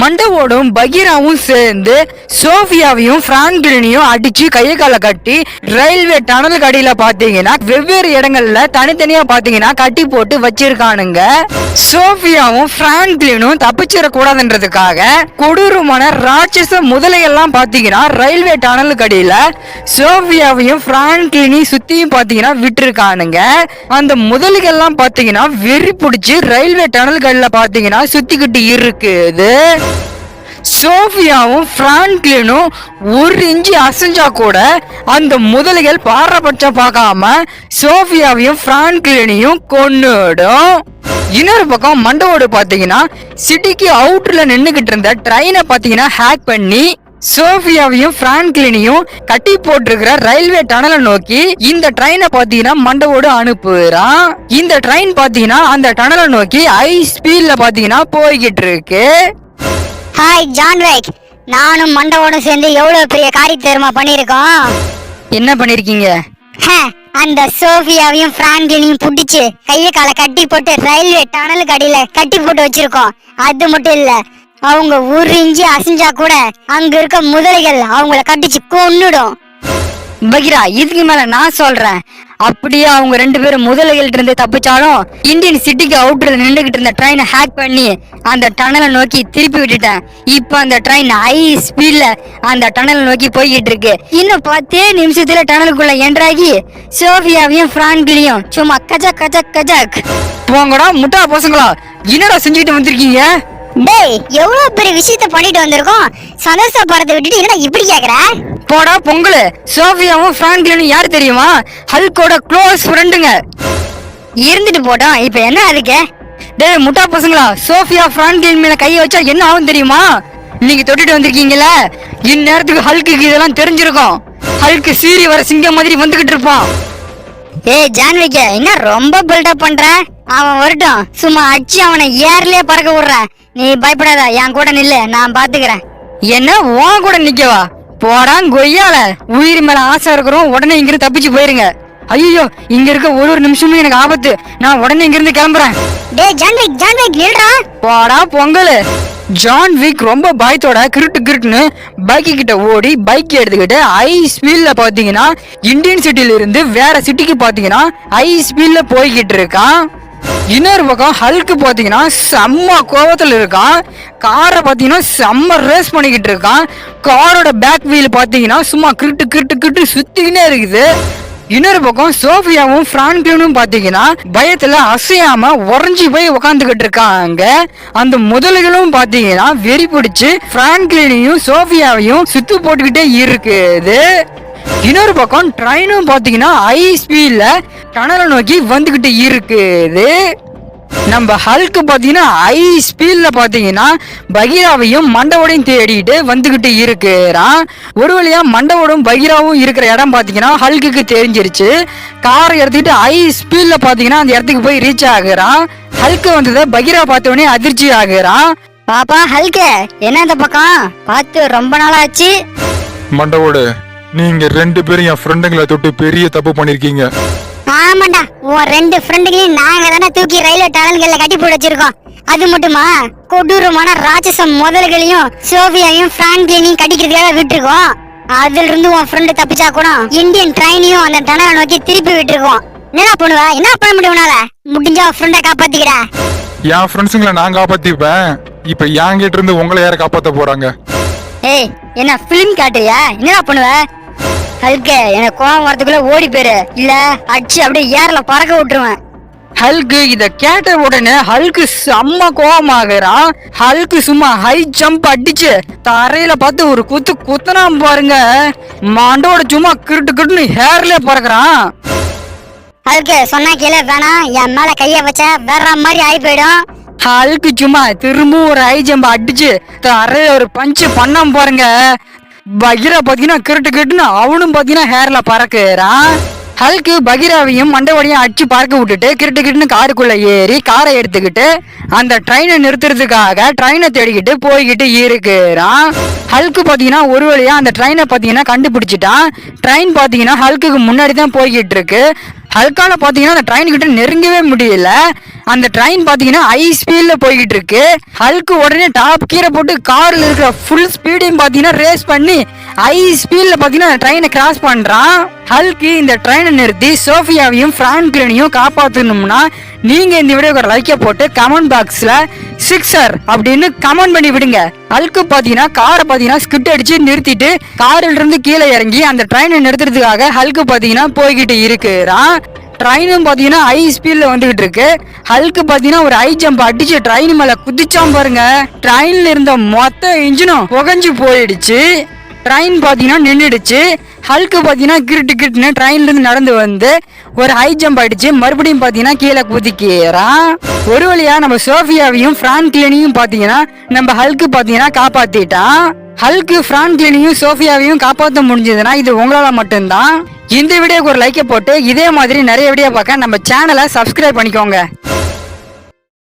மண்டவோடும் பகீராவும் சேர்ந்து சோஃபியாவையும் பிரான்கிலினையும் அடிச்சு கையை காலை கட்டி ரயில்வே டனல் அடியில பாத்தீங்கன்னா வெவ்வேறு இடங்கள்ல தனித்தனியா பாத்தீங்கன்னா கட்டி போட்டு வச்சிருக்கானுங்க. சோஃபியாவும் பிரான்கிலினும் தப்பிச்சிட கூடாதுன்றதுக்காக கொடூரமான ராட்சச முதலையெல்லாம் பாத்தீங்கன்னா ரயில்வே டனல் அடியில சோஃபியாவையும் பிரான்கிலினையும் சுத்தியும் பாத்தீங்கன்னா விட்டுருக்கானுங்க. அந்த முதலைகள்லாம் பாத்தீங்கன்னா வெறி பிடிச்சி ரயில்வே டனல் கடியில பாத்தீங்கன்னா சுத்திக்கிட்டு இருக்குது. சோஃபியாவும் பிராங்க்லினும் ஒரு இஞ்சி அசைஞ்சா கூட அந்த முதலைகள் பாரபட்சம் பார்க்காம சோஃபியாவையும் பிராங்க்லினையும் கொன்னுடும். இன்னொரு பக்கம் மண்டவோடு பார்த்தீங்கன்னா சிட்டிக்கு அவுட்டர்ல நின்றுகிட்டு இருந்த ட்ரெயினை பார்த்தீங்கன்னா ஹேக் பண்ணி சோஃபியாவையும் பிரான்க்லினையும் கட்டி போட்டிருக்கிற ரயில்வே டனலை நோக்கி இந்த ட்ரெயினை பாத்தீங்கன்னா மண்டவோடு அனுப்புறான். இந்த ட்ரெயின் பாத்தீங்கன்னா அந்த டனலை நோக்கி ஹை ஸ்பீட்ல பாத்தீங்கன்னா போய்கிட்டு இருக்கு. ஹாய் ஜான் வைக் நானும் மண்டவோடும் சேர்ந்து எவ்வளவு பெரிய காரியத்தேர்மா பண்ணியிருக்கோம்? என்ன பண்ணிருக்கீங்க? அந்த சோஃபியாவையும் பிரான்கினையும் புடிச்சு கைய காலை கட்டி போட்டு ரயில்வே டனலுக்கு அடியில கட்டி போட்டு வச்சிருக்கோம். அது மட்டும் இல்ல அவங்க இஞ்சி அசைஞ்சா கூட அங்க இருக்க முதலைகள் அவங்கள கட்டிச்சு கொன்னுடும். பகிரா இதுக்கு மேல நான் சொல்றேன். அப்படியே அவங்க ரெண்டு பேரும் முதலைகள்ட்ட இருந்து தப்பிச்சாலும் இந்தியன் சிட்டிக்கு அவுட்டர்ல நின்றுகிட்டு இருந்த ட்ரெயினை ஹேக் பண்ணி அந்த டனலை நோக்கி திருப்பி விட்டுட்டேன். இப்போ அந்த ட்ரெயின் ஹை ஸ்பீட்ல அந்த டனலை நோக்கி போய்கிட்டு இருக்கு. இன்னும் பத்தே நிமிஷத்துல டனலுக்குள்ள என்ட்ராகி சோஃபியாவையும் பிரான்கிலையும் சும்மா கஜக் கஜக் கஜக். போங்கடா முட்டா பசங்களா என்னடா செஞ்சுக்கிட்டு வந்திருக்கீங்க? டேய் எவ்வளவு பெரிய விஷயத்த பண்ணிட்டு வந்திருக்கோம்? சந்தோஷப்படுறத விட்டுட்டு என்ன இப்படி கேக்குற? போடா பொங்கல். சோஃபியாவும் பிரான்கிலும் யார் தெரியுமா? ஹல்கோட க்ளோஸ் ஃப்ரெண்டுங்க இருந்துட்டு போட்டோம் இப்ப என்ன அதுக்கு? டேய் முட்டா பசங்களா சோஃபியா பிரான்கிலின் மேல கையை வச்சா என்ன ஆகும் தெரியுமா? நீங்க தொட்டுட்டு வந்திருக்கீங்கல்ல? இந்நேரத்துக்கு ஹல்குக்கு இதெல்லாம் தெரிஞ்சிருக்கும். ஹல்கு சீறி வர சிங்கம் மாதிரி வந்துகிட்டு இருப்பான். ஏய் ஜான்விக்க என்ன ரொம்ப பில்டப் பண்ற? அவன் வரட்டும். சும்மா அடிச்சு அவனை ஏர்லயே பறக்க விடுறேன். நீ பயப்படாத என் கூட நில்லு நான் பாத்துக்கிறேன். என்ன உன் கூட நிக்கவா? போடா கொய்யால. உயிர் மேல ஆசை இருக்கிறோம் உடனே இங்கிருந்து தப்பிச்சு போயிருங்க. ஐயோ இங்க இருக்க ஒரு ஒரு நிமிஷமும் எனக்கு ஆபத்து. நான் உடனே இங்கிருந்து கிளம்புறேன். டேய் ஜான்விக் ஜான்விக் நில்றா போடா பொங்கல். ஜான் விக் ரொம்ப பயத்தோட கிருட்டு கிருட்டுன்னு பைக்கு கிட்ட ஓடி பைக் எடுத்துக்கிட்டு ஹை ஸ்பீட்ல பாத்தீங்கன்னா இந்தியன் சிட்டில இருந்து வேற சிட்டிக்கு பாத்தீங்கன்னா ஹை ஸ்பீட்ல போய்கிட்டு இருக்கான். இன்னொரு பக்கம் ஹல்க்கு பார்த்தீங்கன்னா செம்ம கோவத்தில் இருக்கான். காரை பார்த்தீங்கன்னா செம்ம ரேஸ் பண்ணிக்கிட்டு இருக்கான். காரோட பேக் வீல் பார்த்தீங்கன்னா சும்மா கிருட்டு கிருட்டு கிருட்டு சுத்திக்கினே இருக்குது. இன்னொரு பக்கம் சோஃபியாவும் பிரான்கிலும் பார்த்தீங்கன்னா பயத்தில் அசையாம உறைஞ்சி போய் உக்காந்துக்கிட்டு இருக்காங்க. அந்த முதலைகளும் பார்த்தீங்கன்னா வெறி பிடிச்சி பிரான்கிலினையும் சோஃபியாவையும் சுத்து போட்டுக்கிட்டே இருக்குது. இன்னொரு பக்கம் ட்ரெயினும் பாத்தீங்கன்னா ஹை ஸ்பீட்ல டனலை நோக்கி வந்துகிட்டு இருக்குது. நம்ம ஹல்க்கு பாத்தீங்கன்னா ஹை ஸ்பீட்ல பாத்தீங்கன்னா பகீராவையும் மண்டவோடையும் தேடிட்டு வந்துகிட்டு இருக்கிறான். ஒரு வழியா மண்டவோடும் பகீராவும் இருக்கிற இடம் பாத்தீங்கன்னா ஹல்குக்கு தெரிஞ்சிருச்சு. காரை எடுத்துக்கிட்டு ஹை ஸ்பீட்ல பாத்தீங்கன்னா அந்த இடத்துக்கு போய் ரீச் ஆகுறான். ஹல்க்கு வந்ததை பகீரா பார்த்த உடனே அதிர்ச்சி ஆகுறான். பாப்பா ஹல்கு என்ன இந்த பக்கம்? பார்த்து ரொம்ப நாள் ஆச்சு மண்டவோடு நீங்க ரெண்டு பேரும் என் ஃப்ரெண்டுங்களை தொட்டு பெரிய தப்பு பண்ணிருக்கீங்க. ஆமாண்டா உன் ரெண்டு ஃப்ரெண்டுகளையும் நாங்க தானே தூக்கி ரயில்வே டனல்கள்ல கட்டி போட்டு வச்சிருக்கோம். அது மட்டுமா? கொடூரமான ராட்சச முதல்களையும் சோஃபியாவையும் பிரான்கிளையும் கட்டிக்கிறதுக்காக விட்டுருக்கோம். அதுல இருந்து உன் ஃப்ரெண்டு தப்பிச்சா கூட இந்தியன் ட்ரெயினையும் அந்த டனலை நோக்கி திருப்பி விட்டுருக்கோம். என்ன பண்ணுவ? என்ன பண்ண முடியும் உன்னால? முடிஞ்சா உன் ஃப்ரெண்டை காப்பாத்திக்கிற என் ஃப்ரெண்ட்ஸுங்களை நான் காப்பாத்திப்பேன். இப்ப என்கிட்ட இருந்து உங்களை யார காப்பாத்த போறாங்க? ஏய் என்ன பிலிம் காட்டுறியா? என்னடா பண்ணுவ? ஹல்கே எனக்கு கோவம் வரதுக்குள்ள ஓடி போயிரு. இல்ல அடிச்சு அப்படியே ஏர்ல பறக்க விட்டுருவேன். ஹல்கு இத கேட்ட உடனே ஹல்கு செம்ம கோவமாகறான் ஹல்கு சும்மா ஹை ஜம்ப் அடிச்சு தரையில பார்த்து ஒரு குத்து குத்துனான் பாருங்க. மாண்டோட சும்மா கிருட்டு கிருட்டுன்னு ஹேர்ல பறக்குறான். ஹல்கே சொன்னா கேளு வேணாம். என் மேல கைய வச்ச வேற மாதிரி ஆகி போயிடும். ஹல்கு சும்மா திரும்ப ஒரு ஹை ஜம்ப் அடிச்சு தரையில ஒரு பஞ்சு பண்ணாம பாருங்க. பகிரா பார்த்தீங்கன்னா கிருட்டு கிருட்டுன்னு அவனும் பார்த்தீங்கன்னா ஹேர்ல பறக்குறான் ஹல்கு பகிராவையும் மண்டவடியும் அடிச்சு பறக்க விட்டுட்டு கிருட்டு கிட்டுன்னு காருக்குள்ள ஏறி காரை எடுத்துக்கிட்டு அந்த ட்ரெயினை நிறுத்துறதுக்காக ட்ரெயினை தேடிக்கிட்டு போய்கிட்டு இருக்கிறான் ஹல்கு பாத்தீங்கன்னா ஒரு வழியா அந்த ட்ரெயினை பாத்தீங்கன்னா கண்டுபிடிச்சிட்டான். ட்ரெயின் பாத்தீங்கன்னா ஹல்குக்கு முன்னாடி தான் போய்கிட்டு இருக்கு. ஹல்கால பார்த்தீங்கன்னா அந்த ட்ரெயின் கிட்ட நெருங்கவே முடியல. அந்த ட்ரெயின் பார்த்தீங்கன்னா ஹை ஸ்பீடில் போய்கிட்டு இருக்கு. ஹல்க்கு உடனே டாப் கீரை போட்டு காரில் இருக்கிற ஃபுல் ஸ்பீடையும் பார்த்தீங்கன்னா ரேஸ் பண்ணி ஹை ஸ்பீடில் பார்த்தீங்கன்னா அந்த ட்ரெயினை கிராஸ் பண்ணுறான் ஹல்க்கு இந்த ட்ரெயினை நிறுத்தி சோஃபியாவையும் பிரான்க்லினையும் காப்பாற்றணும்னா நீங்கள் இந்த வீடியோக்கு ஒரு லைக்கை போட்டு கமெண்ட் பாக்ஸில் சிக்ஸர் அப்படின்னு கமெண்ட் பண்ணி விடுங்க. ஹல்க்கு பாத்தீங்கன்னா காரை பாத்தீங்கன்னா ஸ்கிட் அடிச்சு நிறுத்திட்டு காரில் இருந்து கீழே இறங்கி அந்த ட்ரெயினை நிறுத்துறதுக்காக ஹல்க்கு பாத்தீங்கன்னா போய்கிட்டு இருக்குறான் ட்ரெயினும் பாத்தீங்கன்னா ஹை ஸ்பீட்ல வந்துகிட்டு இருக்கு. ஹல்க்கு பாத்தீங்கன்னா ஒரு ஹை ஜம்ப் அடிச்சு ட்ரெயின் மேல குதிச்சான் பாருங்க. ட்ரெயின்ல இருந்த மொத்த இன்ஜினும் புகஞ்சு போயிடுச்சு. ட்ரெயின் பாத்தீங்கன்னா நின்றுடுச்சு ஹல்க்கு பார்த்தீங்கன்னா கிருட்டு கிருட்டுன்னு ட்ரெயின்லேருந்து நடந்து வந்து ஒரு ஹை ஜம்ப் அடிச்சு மறுபடியும் பார்த்தீங்கன்னா கீழே குதிக்கிறான். ஒரு வழியாக நம்ம சோஃபியாவையும் ஃப்ரான்க்லினையும் பார்த்தீங்கன்னா நம்ம ஹல்க்கு பார்த்தீங்கன்னா காப்பாற்றிட்டான் ஹல்க்கு ஃப்ரான்க்லினையும் சோஃபியாவையும் காப்பாற்ற முடிஞ்சதுன்னா இது உங்களால் மட்டும்தான். இந்த வீடியோக்கு ஒரு லைக்கை போட்டு இதே மாதிரி நிறைய வீடியோ பார்க்க நம்ம சேனலை சப்ஸ்கிரைப் பண்ணிக்கோங்க.